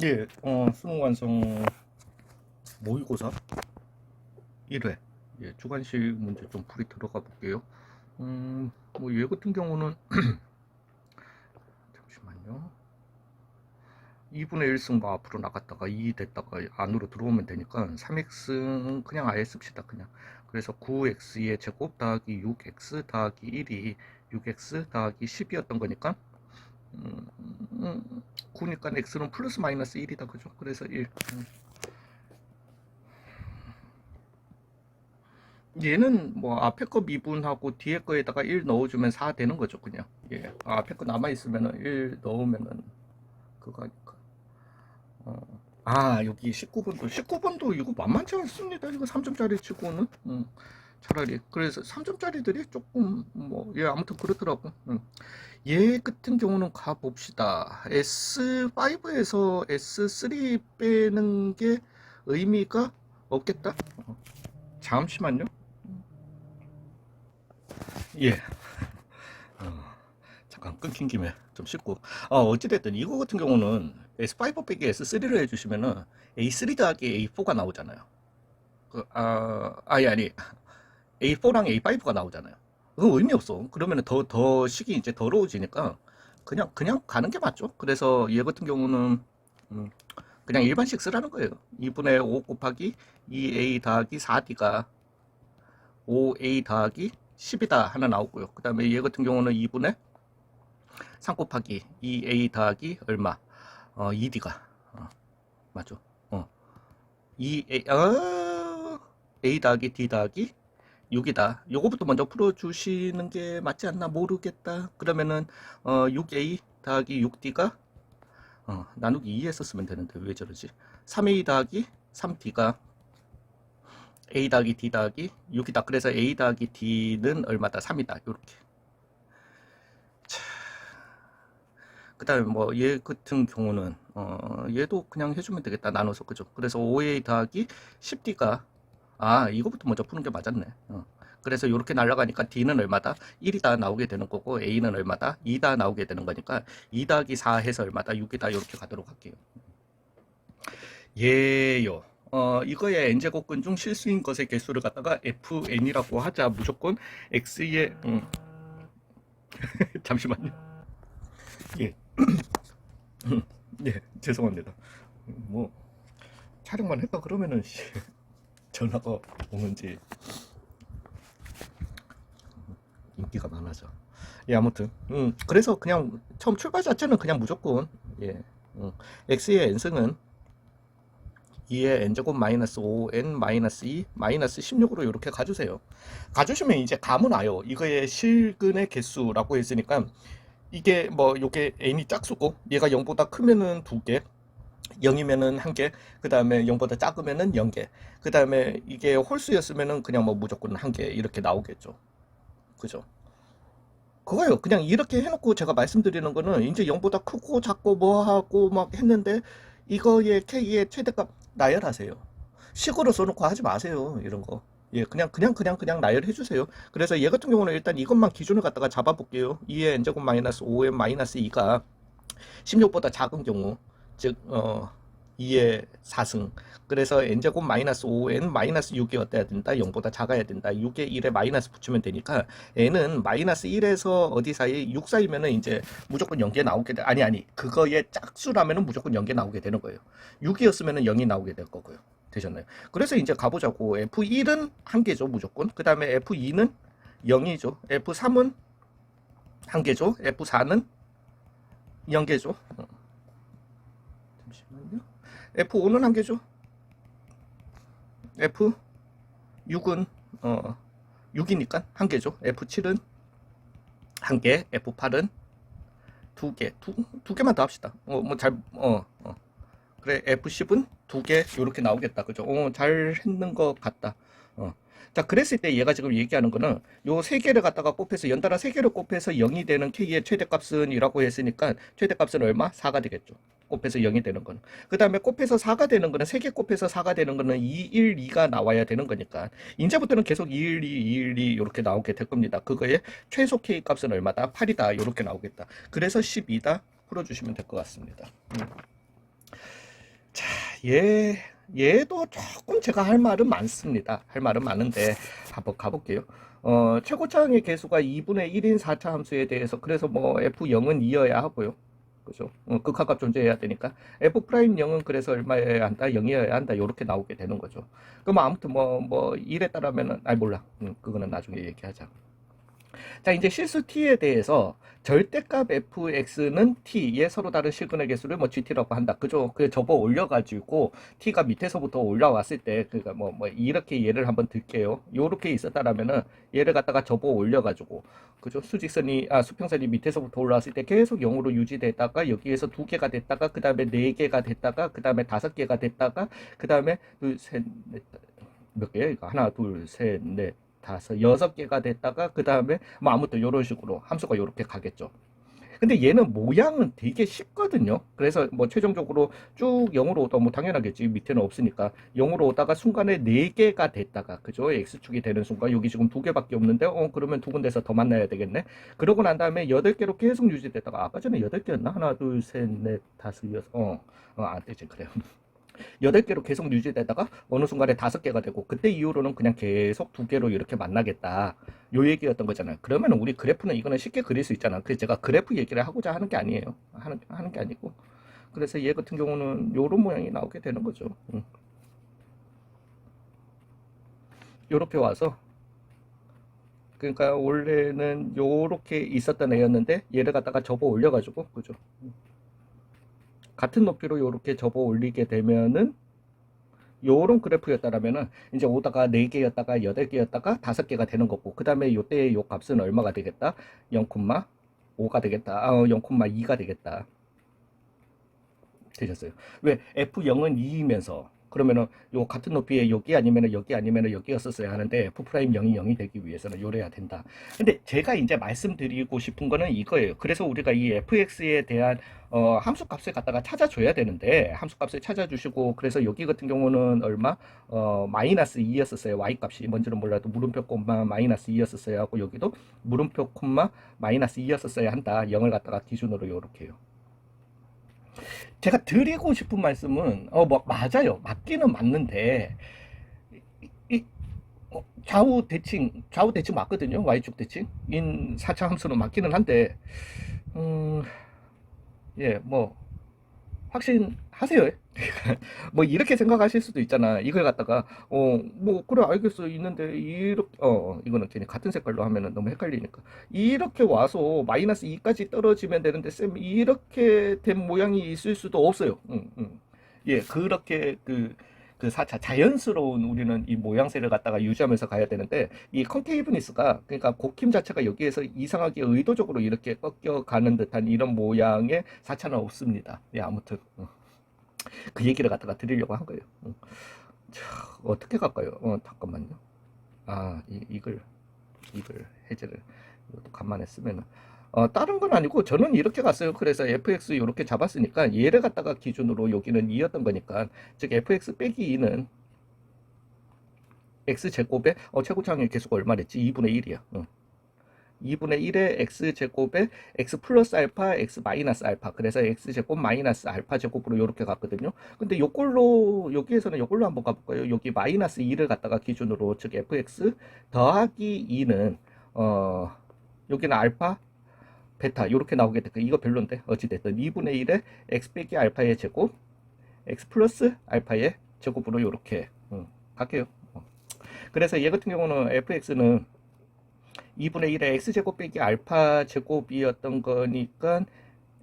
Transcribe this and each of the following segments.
예, 어, 수능 완성 모의고사 1회 예, 주관식 문제 좀 풀이 들어가 볼게요. 음, 뭐얘 같은 경우는 잠시만요. 2분의 1승 뭐 앞으로 나갔다가 2 됐다가 안으로 들어오면 되니까 3x는 그냥 아예 씁시다 그냥. 그래서 9x의 제곱 더하기 6x 더하기 1이 6x 더하기 10이었던 거니까 음, 음, 9니까 x는 플러스 마이너스 1이다 그죠? 그래서 1 음. 얘는 뭐 앞에 거 미분하고 뒤에 거에다가 1 넣어주면 4 되는 거죠 그냥 예 아, 앞에 거 남아있으면은 1 넣으면은 그거니까 어. 아 여기 19번도 19번도 이거 만만치 않습니다 이거 3점짜리 치고는 음. 차라리. 그래서 3점짜리들이 조금 뭐 예 아무튼 그렇더라고. 음. 얘 같은 경우는 가봅시다. S5에서 S3 빼는 게 의미가 없겠다? 어. 잠시만요. 예. 어, 잠깐 끊긴 김에 좀 씻고. 어, 어찌됐든 이거 같은 경우는 S5 빼기 S3를 해주시면은 A3 더하기 A4가 나오잖아요. 그, 아, 아니 아니 A4랑 A5가 나오잖아요. 그건 의미 없어. 그러면 더, 더 식이 이제 더러워지니까 그냥, 그냥 가는 게 맞죠. 그래서 얘 같은 경우는, 음, 그냥 일반식 쓰라는 거예요. 2분의 5 곱하기 2A 더하기 4D가 5A 더하기 10이다 하나 나오고요. 그 다음에 얘 같은 경우는 2분의 3 곱하기 2A 더하기 얼마? 어, 2D가. 어, 맞죠. 어. 2A, 어, A 더하기 D 더하기 6이다. 요거부터 먼저 풀어주시는 게 맞지 않나 모르겠다. 그러면은 어, 6a 더하기 6d가 어, 나누기 2 했었으면 되는데 왜 저러지? 3a 더하기 3d가 a 더하기 d 더하기 6이다. 그래서 a 더하기 d는 얼마다? 3이다. 요렇게. 그 다음에 뭐 얘 같은 경우는 어, 얘도 그냥 해주면 되겠다. 나눠서 그죠? 그래서 5a 더하기 10d가 아 이거부터 먼저 푸는 게 맞았네 어. 그래서 이렇게 날아가니까 D는 얼마다? 1이 다 나오게 되는 거고 A는 얼마다? 2다 나오게 되는 거니까 2 더하기 4 해서 얼마다? 6이다 이렇게 가도록 할게요 예요 어, 이거의 n제곱근 중 실수인 것의 개수를 갖다가 fn이라고 하자 무조건 x의 음. 잠시만요 예. 예 죄송합니다 뭐 촬영만 했다 그러면은 전화가 오는지 인기가 많아져. 예, 아무튼, 음, 그래서 그냥 처음 출발 자체는 그냥 무조건, 예, 음, x의 n승은 2의 n제곱 마이너스 5n 마이너스 2 마이너스 16으로 이렇게 가주세요. 가주시면 이제 감은 와요. 이거의 실근의 개수라고 했으니까 이게 뭐 요게 n이 짝수고 얘가 0보다 크면은 두 개, 0이면은 한 개, 그 다음에 0보다 작으면은 0개, 그 다음에 이게 홀수였으면은 그냥 뭐 무조건 한 개 이렇게 나오겠죠. 그죠? 그거요. 그냥 이렇게 해놓고 제가 말씀드리는 거는 이제 0보다 크고 작고 뭐 하고 막 했는데 이거의 K의 최대값 나열하세요. 식으로 써놓고 하지 마세요. 이런 거. 예, 그냥, 그냥, 그냥, 그냥 나열해 주세요. 그래서 얘 같은 경우는 일단 이것만 기준을 갖다가 잡아볼게요. 2의 n제곱 마이너스 5n 마이너스 2가 16보다 작은 경우. 즉, 어, 2의 4승. 그래서 n제곱 마이너스 5n 마이너스 6이 어때야 된다? 0보다 작아야 된다. 6에 1에 마이너스 붙이면 되니까 n은 마이너스 1에서 어디 사이 6 사이면은 이제 무조건 0개 나오게 돼. 아니 아니. 그거의 짝수라면은 무조건 0개 나오게 되는 거예요. 6이었으면은 0이 나오게 될 거고요. 되셨나요? 그래서 이제 가보자고. F1은 한 개죠, 무조건. 그 다음에 F2는 0이죠. F3은 한 개죠. F4는 0개죠. 잠시만요. F5는 한 개죠. F6은 어 6이니까 한 개죠. F7은 한 개, F8은 두 개, 두, 두 개만 더 합시다. 어, 뭐 잘, 어, 어. 그래, F10은 두 개, 요렇게 나오겠다. 그죠? 어, 잘 했는 것 같다. 어. 자, 그랬을 때 얘가 지금 얘기하는 거는 요 세 개를 갖다가 곱해서 연달아 세 개를 곱해서 0이 되는 K의 최대값은 이라고 했으니까 최대값은 얼마? 4가 되겠죠. 곱해서 0이 되는 거는. 그 다음에 곱해서 4가 되는 거는 세 개 곱해서 4가 되는 거는 2, 1, 2가 나와야 되는 거니까 이제부터는 계속 2, 1, 2, 2, 1, 2 이렇게 나오게 될 겁니다. 그거의 최소 K 값은 얼마다? 8이다. 이렇게 나오겠다. 그래서 12다. 풀어 주시면 될 것 같습니다. 음. 얘, 얘도 조금 제가 할 말은 많습니다. 할 말은 많은데 한번 가볼게요. 어, 최고차항의 개수가 2분의 1인 4차 함수에 대해서 그래서 뭐 f0은 2여야 하고요. 그죠? 어, 극한값 존재해야 되니까 f 프라임 0은 그래서 얼마여야 한다? 0이어야 한다. 요렇게 나오게 되는 거죠. 그럼 아무튼 뭐뭐 일에 따르면은 아니 몰라. 음, 그거는 나중에 얘기하자. 자, 이제 실수 t에 대해서 절대값 fx는 t의 서로 다른 실근의 개수를 뭐 gt라고 한다. 그죠? 그 접어 올려가지고 t가 밑에서부터 올라왔을 때, 그니까 뭐, 뭐, 이렇게 예를 한번 들게요. 요렇게 있었다라면은 얘를 갖다가 접어 올려가지고, 그죠? 수직선이, 아, 수평선이 밑에서부터 올라왔을 때 계속 0으로 유지되다가 여기에서 두 개가 됐다가, 그 다음에 네 개가 됐다가, 그 다음에 다섯 개가 됐다가, 그 다음에 둘, 셋, 넷, 몇 개야? 이거 하나, 둘, 셋, 넷, 다섯, 여섯 개가 됐다가 그 다음에 뭐 아무튼 이런 식으로 함수가 이렇게 가겠죠. 근데 얘는 모양은 되게 쉽거든요. 그래서 뭐 최종적으로 쭉 0으로 오다 뭐 당연하겠지. 밑에는 없으니까 0으로 오다가 순간에 4개가 됐다가 그죠? x축이 되는 순간 여기 지금 두 개밖에 없는데 어 그러면 두 군데서 더 만나야 되겠네. 그러고 난 다음에 8개로 계속 유지됐다가 아까 전에 8개였나? 하나, 둘, 셋, 넷, 다섯, 여섯. 어. 어, 안 되지. 그래요. 여덟 개로 계속 유지되다가 어느 순간에 다섯 개가 되고 그때 이후로는 그냥 계속 두 개로 이렇게 만나겠다. 요 얘기였던 거잖아요. 그러면 우리 그래프는 이거는 쉽게 그릴 수 있잖아. 그래서 제가 그래프 얘기를 하고자 하는 게 아니에요. 하는 하는 게 아니고. 그래서 얘 같은 경우는 요런 모양이 나오게 되는 거죠. 응. 요렇게 와서 그러니까 원래는 요렇게 있었던 애였는데 얘를 갖다가 접어 올려가지고 그죠? 같은 높이로 이렇게 접어 올리게 되면은 요런 그래프였다라면은 이제 오다가 4개였다가 8개였다가 5개가 되는 거고 그 다음에 요때의 요 값은 얼마가 되겠다? 0,5가 되겠다. 어, 0,2가 되겠다. 되셨어요. 왜? F0은 2이면서 그러면은 요 같은 높이에 여기 아니면은 여기 아니면은 여기였었어야 하는데 f 프라임 0이 0이 되기 위해서는 요래야 된다. 근데 제가 이제 말씀드리고 싶은 거는 이거예요. 그래서 우리가 이 fx에 대한 어, 함수 값을 갖다가 찾아줘야 되는데 함수 값을 찾아주시고 그래서 여기 같은 경우는 얼마 어, 마이너스 2였었어요. y 값이 뭔지는 몰라도 물음표 콤마 마이너스 2였었어야 하고 여기도 물음표 콤마 마이너스 2였었어야 한다. 0을 갖다가 기준으로 요렇게요. 제가 드리고 싶은 말씀은 어 뭐 맞아요. 맞기는 맞는데 이, 이 어, 좌우 대칭 좌우 대칭 맞거든요. Y축 대칭. 인 4차 함수는 맞기는 한데 음 예뭐 확신하세요. 뭐 이렇게 생각하실 수도 있잖아. 이걸 갖다가 어 뭐 그래 알겠어 있는데 이렇게 어, 어 이거는 괜히 같은 색깔로 하면은 너무 헷갈리니까 이렇게 와서 마이너스 2까지 떨어지면 되는데 쌤 이렇게 된 모양이 있을 수도 없어요. 응, 응. 예 그렇게 그 그 4차 자연스러운 우리는 이 모양새를 갖다가 유지하면서 가야 되는데 이 컨케이브니스가 그러니까 곡힘 자체가 여기에서 이상하게 의도적으로 이렇게 꺾여 가는 듯한 이런 모양의 4차는 없습니다. 예 아무튼 어. 그 얘기를 갖다가 드리려고 한 거예요. 어. 자, 어떻게 갈까요? 어 잠깐만요. 아 이, 이걸 이걸 해제를 이것도 간만에 쓰면은 어, 다른 건 아니고 저는 이렇게 갔어요. 그래서 fx 이렇게 잡았으니까 얘를 갖다가 기준으로 여기는 2였던 거니까 즉 fx 빼기 2는 x제곱의 어, 최고차항의 개수가 얼마랬지? 2분의 1이야. 어. 2분의 1의 x제곱에 x 플러스 알파, x 마이너스 알파. 그래서 x제곱 마이너스 알파 제곱으로 이렇게 갔거든요. 근데 요걸로, 여기에서는 요걸로 한번 가볼까요? 여기 마이너스 2를 갖다가 기준으로, 즉 fx 더하기 2는, 어, 여기는 알파, 베타 이렇게 나오게 됐고 이거 별론데 어찌됐든 2분의 1에 x 빼기 알파의 제곱 x 플러스 알파의 제곱으로 이렇게 음, 갈게요. 어. 그래서 얘 같은 경우는 fx는 2분의 1에 x제곱 빼기 알파 제곱이었던 거니까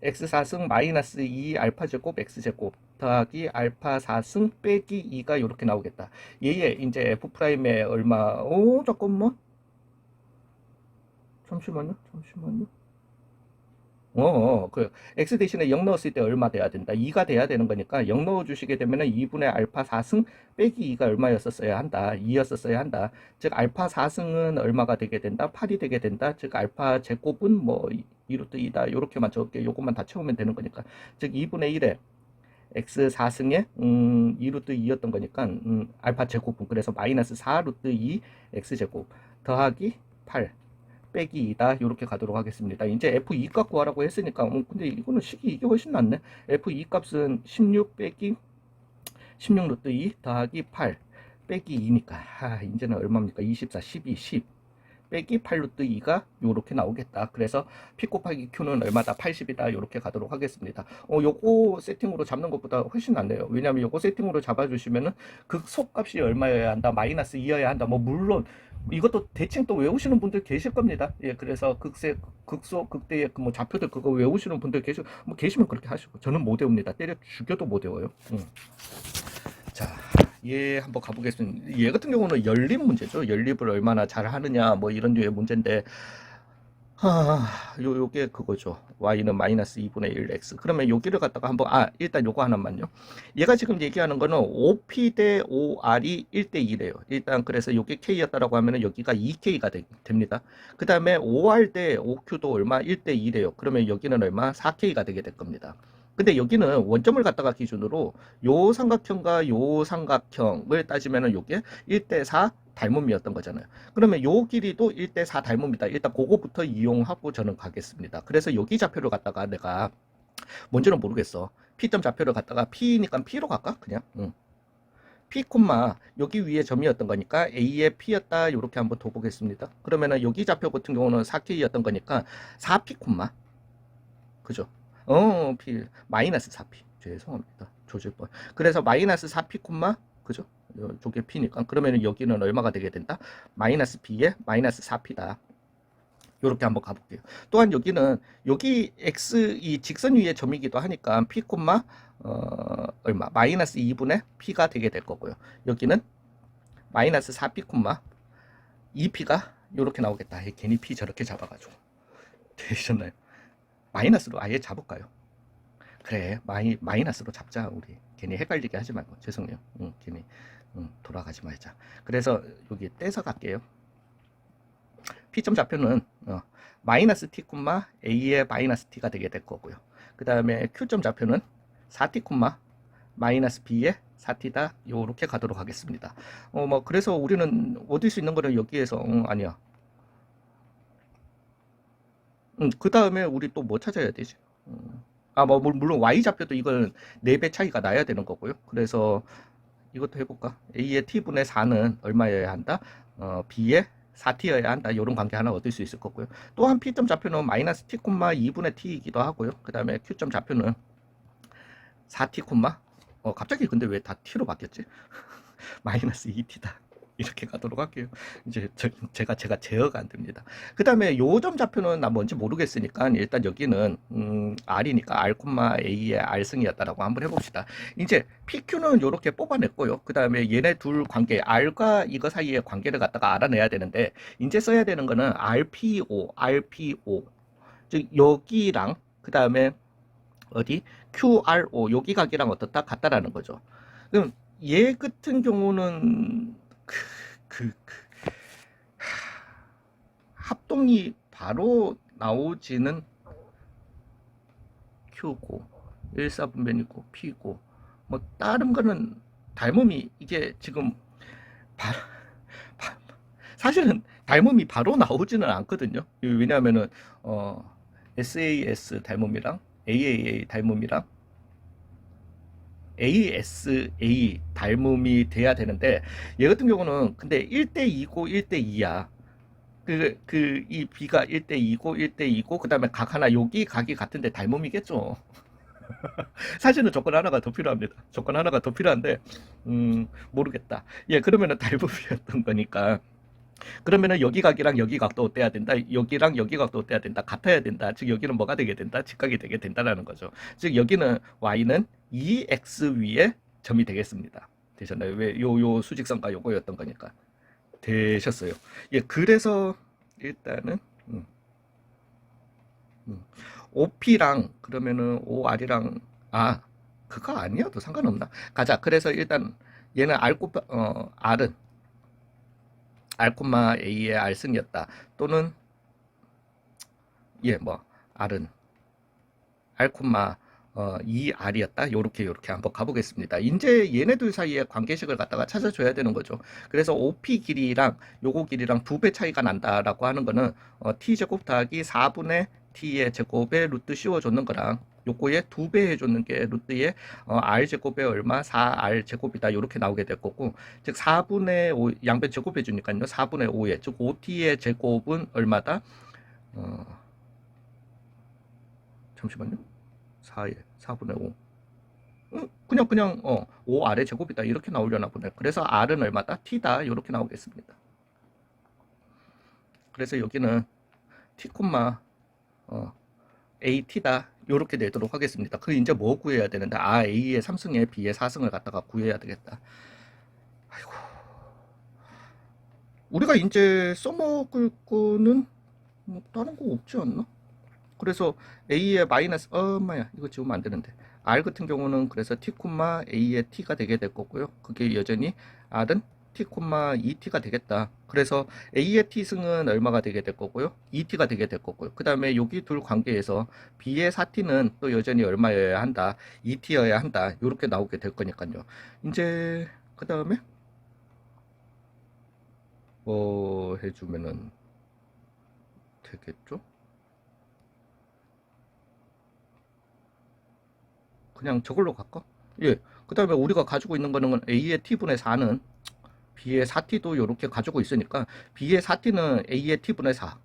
x 4승 마이너스 2 알파 제곱 x 제곱 더하기 알파 4승 빼기 2가 이렇게 나오겠다. 얘의 이제 f 프라임에 얼마 오? 잠깐만. 잠시만요. 잠시만요 어, 어, 그 x 대신에 0 넣었을 때 얼마 돼야 된다. 2가 돼야 되는 거니까 0 넣어 주시게 되면은 2분의 알파 4승 빼기 2가 얼마였었어야 한다. 2였었어야 한다. 즉 알파 4승은 얼마가 되게 된다. 8이 되게 된다. 즉 알파 제곱은 뭐 2루트 2다. 요렇게만 적을게. 요것만 다 채우면 되는 거니까. 즉 2분의 1에 x 4승에 음, 2루트 2였던 거니까 음, 알파 제곱은 그래서 마이너스 4루트 2 x 제곱 더하기 8 빼기 2다 이렇게 가도록 하겠습니다. 이제 F2 값 구하라고 했으니까 어, 근데 이거는 식이 이게 훨씬 낫네. F2 값은 16 빼기 16 루트 2 더하기 8 빼기 2니까 아, 이제는 얼마입니까? 24, 12, 10 빼기 8 루트 2가 요렇게 나오겠다. 그래서 P 곱하기 Q는 얼마다? 80이다. 요렇게 가도록 하겠습니다. 어, 요거 세팅으로 잡는 것보다 훨씬 낫네요. 왜냐면 요거 세팅으로 잡아주시면은 극속값이 얼마여야 한다? 마이너스 2여야 한다. 뭐 물론 이것도 대칭 또 외우시는 분들 계실 겁니다. 예, 그래서 극세, 극소, 극대의 그 뭐 좌표들 그거 외우시는 분들 계시, 뭐 계시면 그렇게 하시고 저는 못 외웁니다. 때려 죽여도 못 외워요. 음. 자, 얘 한번 가보겠습니다. 얘 같은 경우는 연립 문제죠. 연립을 얼마나 잘 하느냐 뭐 이런 류의 문제인데 하, 요, 요게 그거죠. y는 마이너스 2분의 1 x. 그러면 여기를 갖다가 한번, 아, 일단 요거 하나만요. 얘가 지금 얘기하는 거는 5p 대 5r이 1대 2래요. 일단 그래서 요게 k였다라고 하면은 여기가 2k가 되, 됩니다. 그 다음에 5r 대 5q도 얼마? 1대 2래요. 그러면 여기는 얼마? 4k가 되게 될 겁니다. 근데 여기는 원점을 갖다가 기준으로 요 삼각형과 요 삼각형을 따지면은 요게 1대 4 닮음이었던 거잖아요. 그러면 요 길이도 1대 4 닮음이다. 일단 그거부터 이용하고 저는 가겠습니다. 그래서 여기 좌표를 갖다가 내가 뭔지는 모르겠어. P점 좌표를 갖다가 P니까 P로 갈까? 그냥. 응. P 여기 위에 점이었던 거니까 A의 P였다. 이렇게 한번 둬보겠습니다. 그러면은 여기 좌표 같은 경우는 4K였던 거니까 4P 콤마 그죠? 어, P 마이너스 4P 죄송합니다. 뻔. 그래서 마이너스 4P 콤마 그죠? 저게 P니까 그러면 여기는 얼마가 되게 된다? 마이너스 B에 마이너스 4P다. 이렇게 한번 가볼게요. 또한 여기는 여기 x 이 직선 위의 점이기도 하니까 p 콤마 어, 얼마 마이너스 2분의 p가 되게 될 거고요. 여기는 마이너스 4p 콤마 2p가 이렇게 나오겠다. 괜히 p 저렇게 잡아가지고 되셨나요? 마이너스로 아예 잡을까요? 그래 마이 마이너스로 잡자 우리 괜히 헷갈리게 하지 말고 죄송해요. 응, 괜히 응, 돌아가지 말자. 그래서 여기 떼서 갈게요. P점 좌표는 어, 마이너스 t a의 마이너스 t가 되게 될 거고요. 그 다음에 Q점 좌표는 4t 콤마 마이너스 b의 4t다. 요렇게 가도록 하겠습니다. 어, 뭐 그래서 우리는 얻을 수 있는 거는 여기에서 음, 아니야. 음, 그 다음에 우리 또 뭐 찾아야 되지? 음, 아, 뭐 물론 y 좌표도 이건 4배 차이가 나야 되는 거고요. 그래서 이것도 해볼까? a의 t분의 4는 얼마여야 한다? 어, b의 4t여야 한다. 이런 관계 하나 얻을 수 있을 거고요. 또한 p점 좌표는 마이너스 t, 2분의 t이기도 하고요. 그 다음에 q점 좌표는 4t, 어, 갑자기 근데 왜 다 t로 바뀌었지? 마이너스 2t다. 이렇게 가도록 할게요. 이제 저, 제가 제가 제어가 안 됩니다. 그 다음에 요점 좌표는 나 뭔지 모르겠으니까 일단 여기는 음, R이니까 R, A의 R승이었다라고 한번 해봅시다. 이제 PQ는 이렇게 뽑아냈고요. 그 다음에 얘네 둘 관계 R과 이거 사이의 관계를 갖다가 알아내야 되는데 이제 써야 되는 거는 RPO, RPO 즉 여기랑 그 다음에 어디 QRO 여기 각이랑 어떻다 같다라는 거죠. 그럼 얘 같은 경우는 그, 그, 그 합동이 바로 나오지는 Q고 1사분면이고 P고 뭐 다른 거는 닮음이 이게 지금 바, 바, 사실은 닮음이 바로 나오지는 않거든요. 왜냐하면은 어, SAS 닮음이랑 AAA 닮음이랑 ASA 닮음이 돼야 되는데 얘 같은 경우는 근데 1대 2고 1대 2야. 그, 그, 이 B가 1대 2고 1대 2고 그 다음에 각 하나 여기 각이 같은데 닮음이겠죠. 사실은 조건 하나가 더 필요합니다. 조건 하나가 더 필요한데 음, 모르겠다. 예, 그러면은 닮음이었던 거니까 그러면은 여기 각이랑 여기 각도 어때야 된다. 여기랑 여기 각도 어때야 된다. 같아야 된다. 즉 여기는 뭐가 되게 된다. 직각이 되게 된다라는 거죠. 즉 여기는 y는 2x 위에 점이 되겠습니다. 되셨나요? 왜 요 요 수직선과 요거였던 거니까 되셨어요. 예, 그래서 일단은 음, 음, OP랑 그러면은 OR이랑 아 그거 아니어도 상관없나? 가자. 그래서 일단 얘는 R 곱 어, R은 R, A의 R승이었다. 또는 예, 뭐 R은 R, 어, 2R이었다. 요렇게 요렇게 한번 가보겠습니다. 이제 얘네들 사이에 관계식을 갖다가 찾아줘야 되는 거죠. 그래서 OP 길이랑 요거 길이랑 두 배 차이가 난다라고 하는 거는 어, T제곱 더하기 4분의 T의 제곱에 루트 씌워줬는 거랑 요거의 두배 해줬는 게 루트의 어, r 제곱에 얼마? 4r 제곱이다. 이렇게 나오게 될 거고 즉 4분의 5 양변 제곱해 주니까요. 4분의 5에. 즉 5t의 제곱은 얼마다? 어, 잠시만요. 4에 4분의 5 음, 그냥 그냥 어 5r의 제곱이다. 이렇게 나오려나 보네. 그래서 r은 얼마다? T다. 이렇게 나오겠습니다. 그래서 여기는 t, 어, at다. 이렇게 내도록 하겠습니다. 그 이제 뭐 구해야 되는데? 아 a의 3승에 b의 4승을 갖다가 구해야 되겠다. 아이고. 우리가 이제 써먹을 거는 뭐 다른 거 없지 않나? 그래서 a의 마이너스 엄마야 이거 지우면 안 되는데 r 같은 경우는 그래서 t, a의 t가 되게 될 거고요. 그게 여전히 r은 t, 2t가 되겠다. 그래서 a의 t승은 얼마가 되게 될 거고요. 2t가 되게 될 거고요. 그 다음에 여기 둘 관계에서 b의 4t는 또 여전히 얼마여야 한다. 2t여야 한다. 이렇게 나오게 될 거니까요. 이제 그 다음에 뭐 해주면은 되겠죠? 그냥 저걸로 갈까? 예. 그 다음에 우리가 가지고 있는 거는 a의 t분의 4는 b의 4t도 이렇게 가지고 있으니까 b의 4t는 a의 t분의 4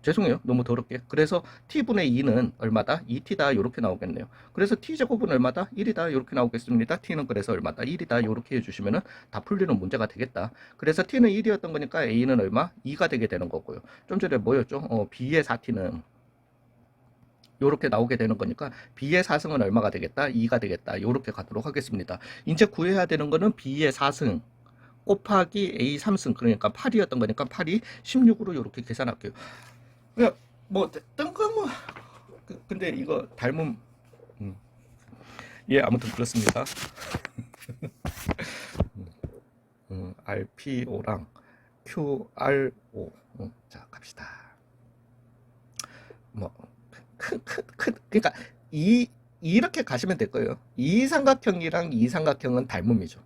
죄송해요. 너무 더럽게. 그래서 t분의 2는 얼마다? 2t다 이렇게 나오겠네요. 그래서 t제곱은 얼마다? 1이다 이렇게 나오겠습니다. T는 그래서 얼마다? 1이다 이렇게 해주시면 다 풀리는 문제가 되겠다. 그래서 t는 1이었던 거니까 a는 얼마? 2가 되게 되는 거고요. 좀 전에 뭐였죠? 어, b의 4t는 요렇게 나오게 되는 거니까 B의 4승은 얼마가 되겠다? 2가 되겠다. 요렇게 가도록 하겠습니다. 이제 구해야 되는 거는 B의 4승 곱하기 A 3승 그러니까 8이었던 거니까 8이 16으로 요렇게 계산할게요. 그냥 뭐 뜬금은 그, 근데 이거 닮은 음. 예 아무튼 그렇습니다. 음, RPO랑 QRO 음, 자 갑시다. 뭐 그러니까 이 이렇게 가시면 될 거예요. 이 삼각형이랑 이 삼각형은 닮음이죠.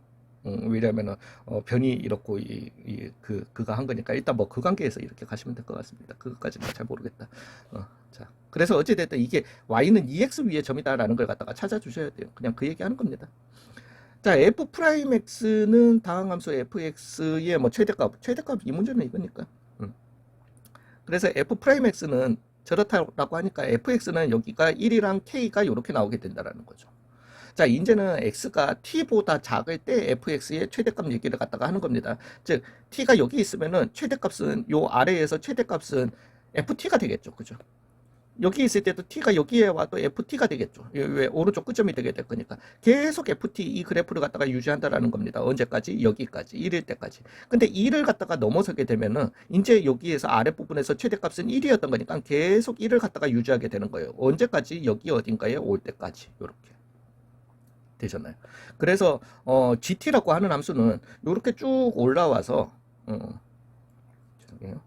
음, 왜냐면은 어, 변이 이렇고 이, 이, 그 그가 한 거니까 일단 뭐 그 관계에서 이렇게 가시면 될 것 같습니다. 그것까지는 잘 모르겠다. 어, 자, 그래서 어찌 됐든 이게 y는 2x 위의 점이다라는 걸 갖다가 찾아주셔야 돼요. 그냥 그 얘기하는 겁니다. 자, f 프라임 x는 다항함수 fx의 뭐 최대값, 최대값 이 문제는 이거니까. 음. 그래서 f 프라임 x는 저렇다고 하니까 fx는 여기가 1이랑 k가 이렇게 나오게 된다라는 거죠. 자, 이제는 x가 t보다 작을 때 fx의 최대값 얘기를 갖다가 하는 겁니다. 즉, t가 여기 있으면은 최대값은 요 아래에서 최대값은 ft가 되겠죠. 그죠? 여기 있을 때도 t가 여기에 와도 ft가 되겠죠. 왜 오른쪽 끝점이 되게 될 거니까 계속 ft 이 그래프를 갖다가 유지한다라는 겁니다. 언제까지? 여기까지 1일 때까지. 근데 2를 갖다가 넘어서게 되면은 이제 여기에서 아랫 부분에서 최대값은 1이었던 거니까 계속 1을 갖다가 유지하게 되는 거예요. 언제까지? 여기 어딘가에 올 때까지 이렇게. 되잖아요. 그래서 어, GT라고 하는 함수는 이렇게 쭉 올라와서 어, 죄송해요.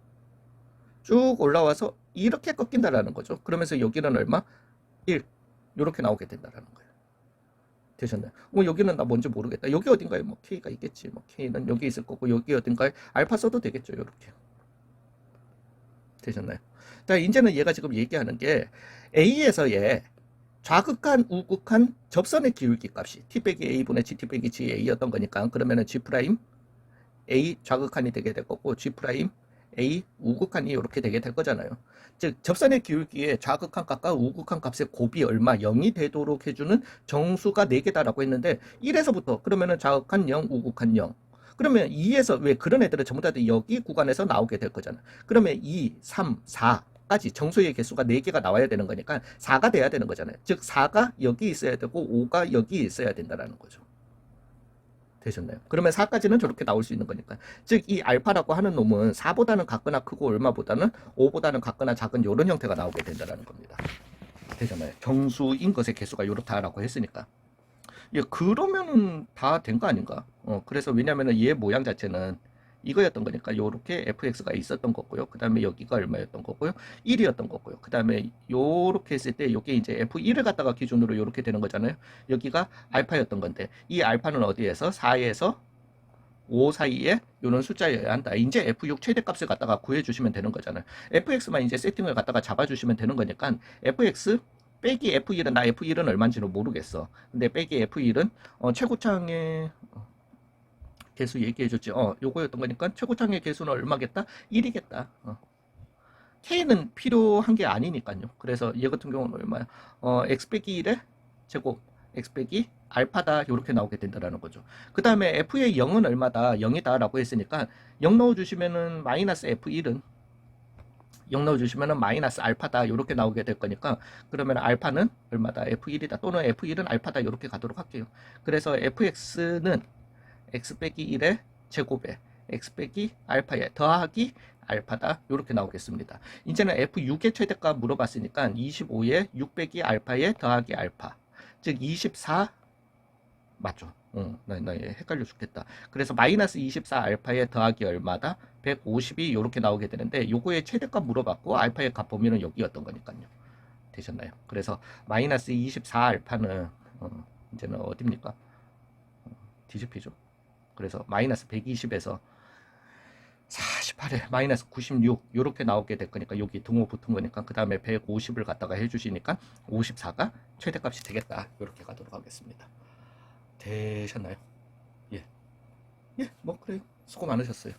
쭉 올라와서 이렇게 꺾인다라는 거죠. 그러면서 여기는 얼마? 1. 이렇게 나오게 된다라는 거예요. 되셨나요? 뭐 여기는 나 뭔지 모르겠다. 여기 어딘가에 뭐 K가 있겠지. 뭐 K는 여기 있을 거고 여기 어딘가에 알파 써도 되겠죠. 이렇게. 되셨나요? 자, 이제는 얘가 지금 얘기하는 게 A에서의 좌극한, 우극한 접선의 기울기 값이 t 빼기 a분의 gt 빼기 ga였던 거니까 그러면은 g 프라임 a 좌극한이 되게 될 거고 g 프라임 A 우극한이 이렇게 되게 될 거잖아요. 즉 접선의 기울기에 좌극한 값과 우극한 값의 곱이 얼마 0이 되도록 해주는 정수가 4개다라고 했는데 1에서부터 그러면은 좌극한 0, 우극한 0. 그러면 2에서 왜 그런 애들은 전부 다 여기 구간에서 나오게 될 거잖아. 그러면 2, 3, 4 까지 정수의 개수가 4개가 나와야 되는 거니까 4가 돼야 되는 거잖아요. 즉 4가 여기 있어야 되고 5가 여기 있어야 된다라는 거죠. 되셨나요? 그러면 4까지는 저렇게 나올 수 있는 거니까. 즉, 이 알파라고 하는 놈은 4보다는 같거나 크고 얼마보다는 5보다는 같거나 작은 이런 형태가 나오게 된다는 겁니다. 되잖아요. 정수인 것의 개수가 이렇다라고 했으니까. 예, 그러면은 다 된 거 아닌가? 어, 그래서 왜냐면은 얘 모양 자체는 이거였던 거니까 요렇게 fx가 있었던 거고요. 그 다음에 여기가 얼마였던 거고요. 1이었던 거고요. 그 다음에 요렇게 했을 때 요게 이제 f1을 갖다가 기준으로 요렇게 되는 거잖아요. 여기가 알파였던 건데 이 알파는 어디에서 4에서 5 사이에 이런 숫자여야 한다. 이제 F6 최대값을 갖다가 구해주시면 되는 거잖아요. FX만 이제 세팅을 갖다가 잡아주시면 되는 거니까 FX 빼기 F1은 나 F1은 얼마인지는 모르겠어. 근데 빼기 F1은 어, 최고창의 어, 개수 얘기해줬지. 어, 요거였던 거니까 최고창의 개수는 얼마겠다? 1이겠다. 어. K는 필요한 게 아니니까요. 그래서 얘 같은 경우는 얼마야? 어, X 빼기 1의 제곱, X 빼기 알파다 이렇게 나오게 된다라는 거죠. 그 다음에 F의 0은 얼마다? 0이다라고 했으니까 0 넣어주시면은 마이너스 F1은 0 넣어주시면은 마이너스 알파다 이렇게 나오게 될 거니까 그러면 알파는 얼마다? F1이다 또는 F1은 알파다 이렇게 가도록 할게요. 그래서 FX는 X 빼기 1의 제곱에 X 빼기 알파에 더하기 알파다 이렇게 나오겠습니다. 이제는 F6의 최대값 물어봤으니까 25에 6 빼기 알파에 더하기 알파 즉 24 맞죠? 응, 나, 나얘 헷갈려 죽겠다. 그래서 마이너스 24 알파에 더하기 얼마다? 150이 이렇게 나오게 되는데 요거의 최대값 물어봤고 알파의 값 범위는 여기였던 거니까요. 되셨나요? 그래서 마이너스 24 알파는 어, 이제는 어딥니까? 어, 뒤집히죠. 그래서 마이너스 120에서 48에 마이너스 96 이렇게 나오게 될 거니까 여기 등호 붙은 거니까 그 다음에 150을 갖다가 해주시니까 54가 최대값이 되겠다 이렇게 가도록 하겠습니다. 되셨나요? 예. 예, 뭐 그래요. 수고 많으셨어요.